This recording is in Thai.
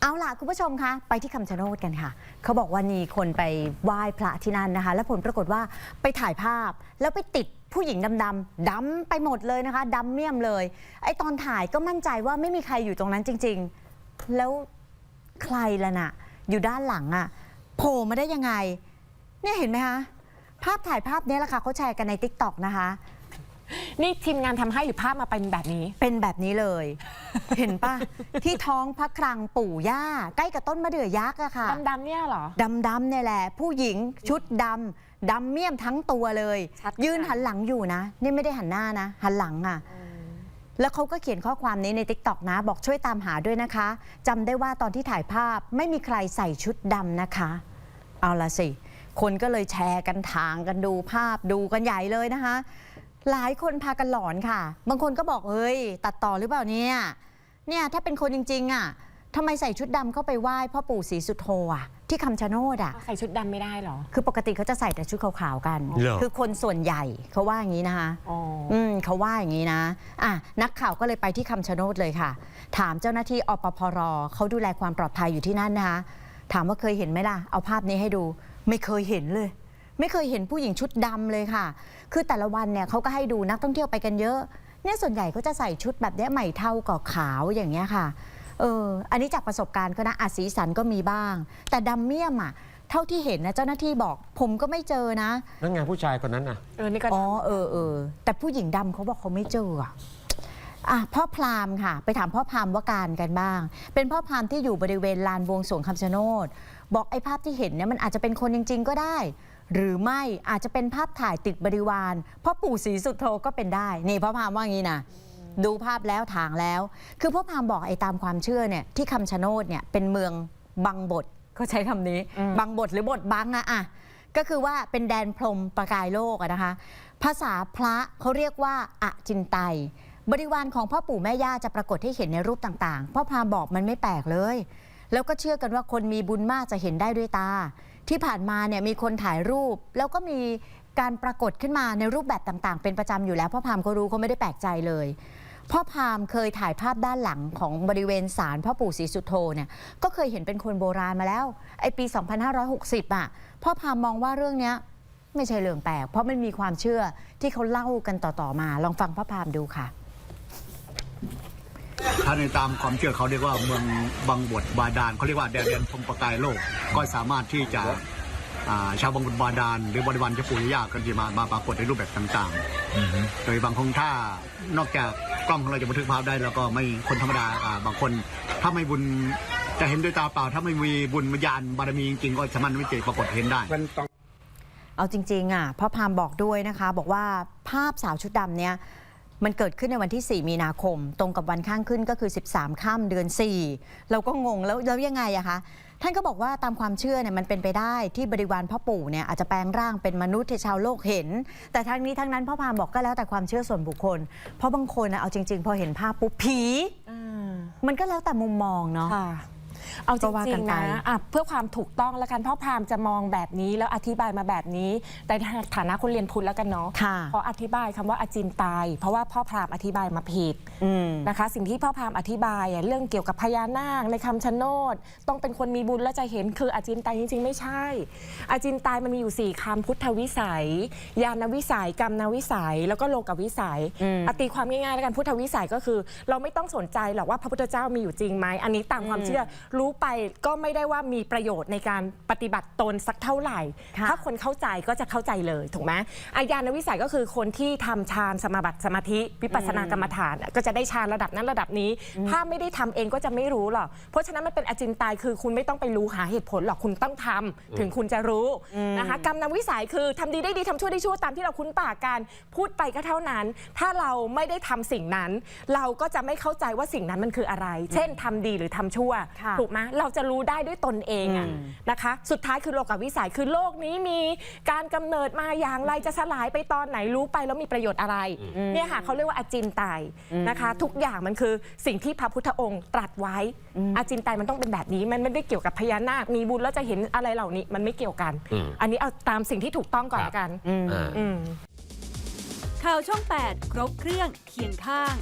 เอาล่ะ คุณผู้ชมคะ ไปที่คำชะโนดกันค่ะ เขาบอกว่ามีคนไปไหว้พระที่นั่นนะคะ แล้วผลปรากฏว่าไปถ่ายภาพแล้วไปติดผู้หญิงดำๆดำไปหมดเลยนะคะดำเมี่ยมเลย ไอตอนถ่ายก็มั่นใจว่าไม่มีใครอยู่ตรงนั้นจริง ๆ แล้วใครล่ะน่ะ อยู่ด้านหลังอะโผล่มาได้ยังไง เนี่ยเห็นไหมคะภาพถ่ายภาพนี้แหละค่ะเขาแชร์กันใน t ิ k t o k นะคะ นี่ทีมงานทำให้หรือภาพมาเป็นแบบนี้ เป็นแบบนี้เลย เห็นปะที่ท้องพระคลังปู่ย่า ใกล้กับต้นมะเดื่อยักษ์อะค่ะดำๆเนี่ยเหรอดำๆเนี่ยแหละ ผู้หญิงชุดดำดำเมี่ยมทั้งตัวเลยชัดยืนหันหลังอยู่นะ นี่ไม่ได้หันหน้านะ หันหลังอะแล้วเขาก็เขียนข้อความนี้ใน t ิ k t o k นะ บอกช่วยตามหาด้วยนะคะ จำได้ว่าตอนที่ถ่ายภาพไม่มีใครใส่ชุดดำนะคะ เอาละสิ คนก็เลยแชร์กันทางกันดูภาพดูกันใหญ่เลยนะคะ หลายคนพากันหลอนค่ะ บางคนก็บอกเฮ้ย ตัดต่อหรือเปล่าเนี่ย เนี่ยถ้าเป็นคนจริง ๆ อะทำไมใส่ชุดดำเข้าไปไหว้พ่อปู่ศรีสุโธอะ ที่คำชะโนดอะ ใส่ชุดดำไม่ได้เหรอ คือปกติเขาจะใส่แต่ชุดขาวๆกัน เหรอ คือคนส่วนใหญ่เขาว่าอย่างนี้นะคะ อ๋อ อืมเขาว่าอย่างนี้นะอะนักข่าวก็เลยไปที่คำชะโนดเลยค่ะ ถามเจ้าหน้าที่อปพรเขาดูแลความปลอดภัยอยู่ที่นั่นนะคะ ถามว่าเคยเห็นไหมล่ะ เอาภาพนี้ให้ดู ไม่เคยเห็นเลย ไม่เคยเห็นผู้หญิงชุดดำเลยค่ะ คือแต่ละวันเนี่ยเขาก็ให้ดูนักท่องเที่ยวไปกันเยอะ เนี่ยส่วนใหญ่ก็จะใส่ชุดแบบเนี้ยใหม่เท่ากับขาวอย่างเงี้ยค่ะ เออ อันนี้จากประสบการณ์ก็นะอาสีสันก็มีบ้าง แต่ดำเมี่ยมอะเท่าที่เห็นนะเจ้าหน้าที่บอก ผมก็ไม่เจอนะนั่นไงผู้ชายคนนั้นน่ะเออนี่ก็อ๋อเออเออแต่ผู้หญิงดำเขาบอกเขาไม่เจออะอะพ่อพราหมณ์ค่ะ ไปถามพ่อพราหมณ์ว่าการกันบ้าง เป็นพ่อพราหมณ์ที่อยู่บริเวณลานบวงสรวงคำชะโนด บอกไอ้ภาพที่เห็นเนี่ยมันอาจจะเป็นคนจริง ๆ ก็ได้ หรือไม่อาจจะเป็นภาพถ่ายติดบริวารพ่อปู่ศรีสุโธก็เป็นได้ นี่พ่อพราหมณ์ว่างี้นะดูภาพแล้วถางแล้ว คือพ่อพราหมณ์บอกไอ้ตามความเชื่อเนี่ยที่คำชะโนดเนี่ยเป็นเมืองบังบทเขาใช้คำนี้ บังบทหรือบทบังอะอะก็คือว่าเป็นแดนพรหมประกายโลกอะนะคะ ภาษาพระเขาเรียกว่าอะจินไตยบริวารของพ่อปู่แม่ย่าจะปรากฏให้เห็นในรูปต่างๆ พ่อพราหมณ์บอกมันไม่แปลกเลย แล้วก็เชื่อกันว่าคนมีบุญมากจะเห็นได้ด้วยตา ที่ผ่านมาเนี่ยมีคนถ่ายรูป แล้วก็มีการปรากฏขึ้นมาในรูปแบบต่างๆ เป็นประจำอยู่แล้วพ่อพามก็รู้เขาไม่ได้แปลกใจเลยพ่อพามเคยถ่ายภาพด้านหลังของบริเวณศาลพ่อปู่ศรีสุโธเนี่ยก็เคยเห็นเป็นคนโบราณมาแล้วไอปี 2560อะพ่อพามมองว่าเรื่องเนี้ยไม่ใช่เรื่องแปลกเพราะมันมีความเชื่อที่เขาเล่ากันต่อๆมา ลองฟังพ่อพามดูค่ะ ถ้าในตามความเชื่อเขาเรียกว่าเมืองบางบทบาดาลเขาเรียกว่าแดนแดนพรหมประกายโลก ก็สามารถที่จะอ่าชาวบางบทบาดาลหรือบริวารเจ้าปู่ย่าก็จะมามาปรากฏในรูปแบบต่างๆ โดยบางครั้งถ้านอกจากกล้องของเราจะบันทึกภาพได้ แล้วก็ไม่คนธรรมดาอ่าบางคนถ้าไม่บุญจะเห็นด้วยตาเปล่า ถ้าไม่มีบุญญาณบารมีจริงๆก็สามารถไม่จะปรากฏเห็นได้เอาจริงๆอะพ่อพราหมณ์บอกด้วยนะคะ บอกว่าภาพสาวชุดดำเนี่ย มันเกิดขึ้นในวันที่ 4 มีนาคม ตรงกับวันข้างขึ้นก็คือ 13ค่ำเดือน 4 เราก็งงแล้วแล้วยังไงอะคะ ท่านก็บอกว่าตามความเชื่อเนี่ยมันเป็นไปได้ที่บริวารพ่อปู่เนี่ยอาจจะแปลงร่างเป็นมนุษย์ที่ชาวโลกเห็น แต่ทั้งนี้ทั้งนั้นพ่อพราหมณ์บอกก็แล้วแต่ความเชื่อส่วนบุคคล เพราะบางคนนะเอาจริง ๆ พอเห็นภาพปุ๊บผีมันก็แล้วแต่มุมมองเนาะค่ะ เอาจก็ว่าริกังนๆไป นะอะเพื่อความถูกต้องแล้วกันพ่อพราหมณ์จะมองแบบนี้แล้วอธิบายมาแบบนี้ แต่ในฐานะคนเรียนพุทธแล้วกันเนาะค่ะพออธิบายคำว่าอาจินไตาย เพราะว่าพ่อพราหมณ์อธิบายมาผิด อืม นะคะสิ่งที่พ่อพราหมณ์อธิบายอะเรื่องเกี่ยวกับพญานาคในคำชะโนด ต้องเป็นคนมีบุญแล้วจะเห็นคืออาจินไตยจริงๆ ไม่ใช่ อาจินไตยมันมีอยู่ 4คำพุทธวิสัย ญาณวิสัยกรรมนวิสัย แล้วก็โลกวิสัยอืม อะตีความง่ายๆแล้วกันพุทธวิสัยก็คือ เราไม่ต้องสนใจหรอกว่าพระพุทธเจ้ามีอยู่จริงไหมอันนี้ตามความเชื่อรู้ไปก็ไม่ได้ว่ามีประโยชน์ในการปฏิบัติตนสักเท่าไหร่ ค่ะ ถ้าคนเข้าใจก็จะเข้าใจเลยถูกไหมอาญาณวิสัยก็คือคนที่ทำฌานสมาบัติสมาธิวิปัสสนากรรมฐาน ก็จะได้ฌานระดับนั้นระดับนี้ ถ้าไม่ได้ทำเองก็จะไม่รู้หรอก เพราะฉะนั้นมันเป็นอจินไตยคือคุณไม่ต้องไปรู้หาเหตุผลหรอกคุณต้องทำถึงคุณจะรู้นะคะกรรมนำวิสัยคือทำดีได้ดีทำชั่วได้ชั่วตามที่เราคุ้นปากกันพูดไปก็เท่านั้น ถ้าเราไม่ได้ทำสิ่งนั้น เราก็จะไม่เข้าใจว่าสิ่งนั้นมันคืออะไร เช่นทำดีหรือทำชั่วค่ะ ถูกไหมเราจะรู้ได้ด้วยตนเองอะอืมนะคะ สุดท้ายคือโลกวิสัยคือโลกนี้มีการกำเนิดมาอย่างไรจะสลายไปตอนไหนรู้ไปแล้วมีประโยชน์อะไรเนี่ยค่ะเขาเรียกว่าอาจินไตยนะคะ ทุกอย่างมันคือสิ่งที่พระพุทธองค์ตรัสไว้ อาจินไตยมันต้องเป็นแบบนี้ มันไม่ได้เกี่ยวกับพญานาคมีบุญแล้วจะเห็นอะไรเหล่านี้มันไม่เกี่ยวกันอืมอันนี้เอาตามสิ่งที่ถูกต้องก่อนครับละกันอืมอ่าอืมข่าวช่อง 8 ครบเครื่องเคียงข้าง